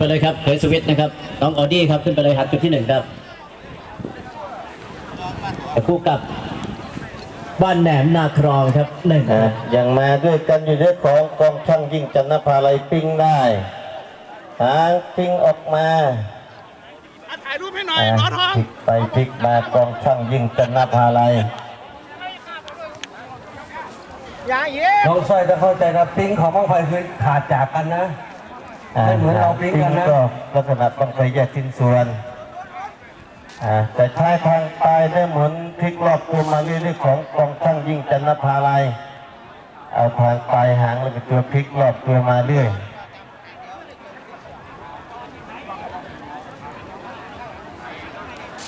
ไปเลยครับเคยสวิตช์นะครับน้องออดี้ครับขึ้นไปเลยครับจุดที่หนึ่งครับคู่กับบ้านแหนมนาครองครับหนึ่งคอะรับยังมาด้วยกันอยู่ด้วยของกองช่างยิ่งจันทภาลัยปิ้งได้หางปิ้งออกมาอะถ่ายรูปให้หน่อยอะหมอทองพลิกไปพลิกมากองช่างยิ่งจันทภาลัยอย่าเย็บน้องสร้อยจะเข้าใจนะปิ้งของบ้างไฟคือขาดจากกันนะอะ ไม่เหมือนเราปิ้งกันนะก็ลักษณะต้องไปแยกชิ้นส่วนอะแต่ใช้ทางปลายได้หมุนพลิกรอบตัวมาเรื่อยๆของกองช่างยิ่งจันทภาลัยเอาทางปลายหางแล้วก็ตัวพลิกรอบตัวมาเรื่อย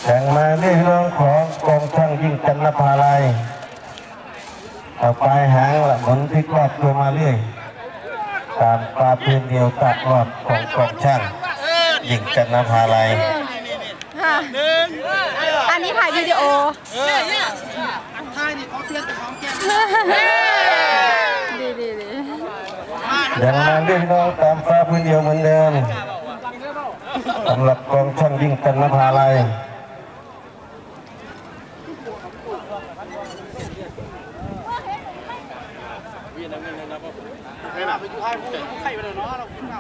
แข่งมาเรื่อยเรื่องของกองช่างยิ่งจันทภาลัยเอาปลายหางละหมุนพลิกรอบตัวมาเรื่อย ตามปลาพื้นเดียวตัดรอบของกองช่างเออยิ่งจันทภาลัยค่ะหนึ่งอันนี้ถ่ายวิดีโอเออเนี่ยอันท้ายนี่ของเทียนของแก้มดีดีดียังมาเรื่อยน้องตามฟ้าพื้นเดียวเหมือนเดิมสำหรับกองช่างยิ่งจันทภาลัย ไปแบบไปอยู่ท้ายผู้ผู้ไข่ไปเลยเนาะเราขึ้นมา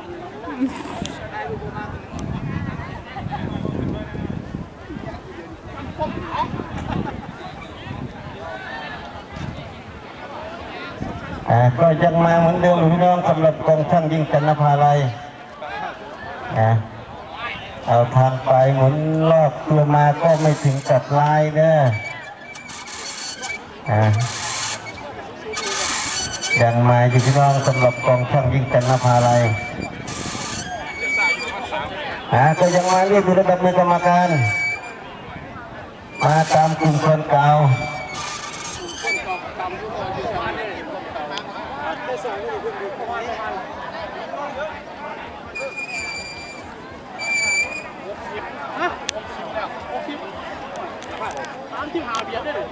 อ่าก็ยังมาเหมือนเดิมพี่น้องสำหรับกองช่างยิ่งจันทภาลัยอ่าเอาทางไปหมุนรอบตัวมาก็ไม่ถึงกับลายเด้ออ่า ยังมาอยู่พี่น้องสำหรับกองช่างยิ่งจันทภาลัยอ่าก็ยังมาเรียกอยู่ระดับมือกรรมการ มาตามกลุ่มคนเก่าที่หาเบียดได้เลย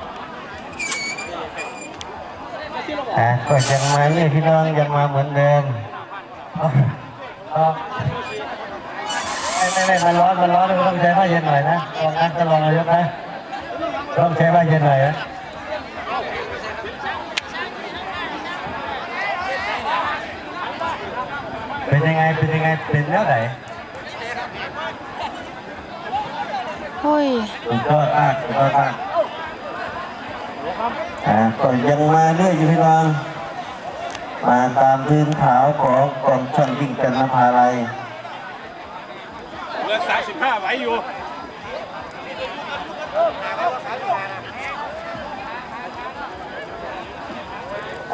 อะก็ยังมานี่พี่น้องยังมาเหมือนเดิมก็ไม่ไม่ไม่มันร้อนมันร้อนเราต้องใช้ผ้าเย็นหน่อยนะลองนะจะลองนายกนะต้องใช้ผ้าเย็นหน่อยนะเป็นยังไงเป็นยังไงเป็นแล้วไหนโอ้ยสุดยอดมากสุดยอดมาก อะก็ยังมาเรื่อยอยู่พี่น้อง มาตามพื้นขาวของกองช่างวิ่งกันนภาลัยเหลือสามสิบห้าไว้อยู่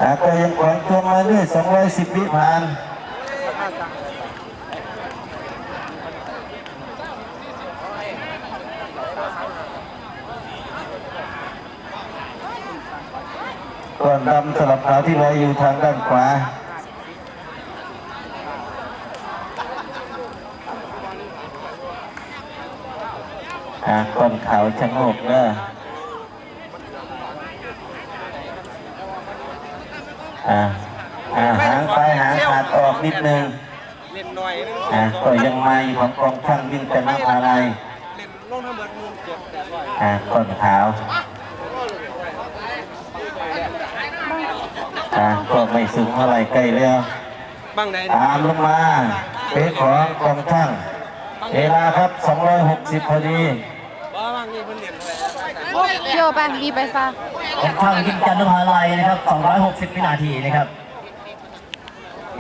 อะก็ยังขวางตัวมาเรื่อย210วิผ่าน ก่อนดำสลับขาวที่ไว้อยู่ทางด้านขวาอ่าก้อนขาวชะโงกเด้ออ่าอ่าหางไปหางขาดออกนิดนึงเล่นหน่อยนึงอ่าก็ยังไม่ของกองช่างวิ่งแต่น้ำอะไรเล่นลงทั้งหมดมุมเจ็ดแปดร้อยอ่าก้อนขาว อ่าก็ไม่สูงเท่าไหร่ใกล้แล้วบ้างไหนตามลงมาเป็นของกองช่างเวลาครับ 260 พอดีบ้างนี่เพิ่นเล่นอะไรโยไปบีไปฟ้าของช่างยิ่งจันทภาลัยนะครับ 260วินาทีนะครับ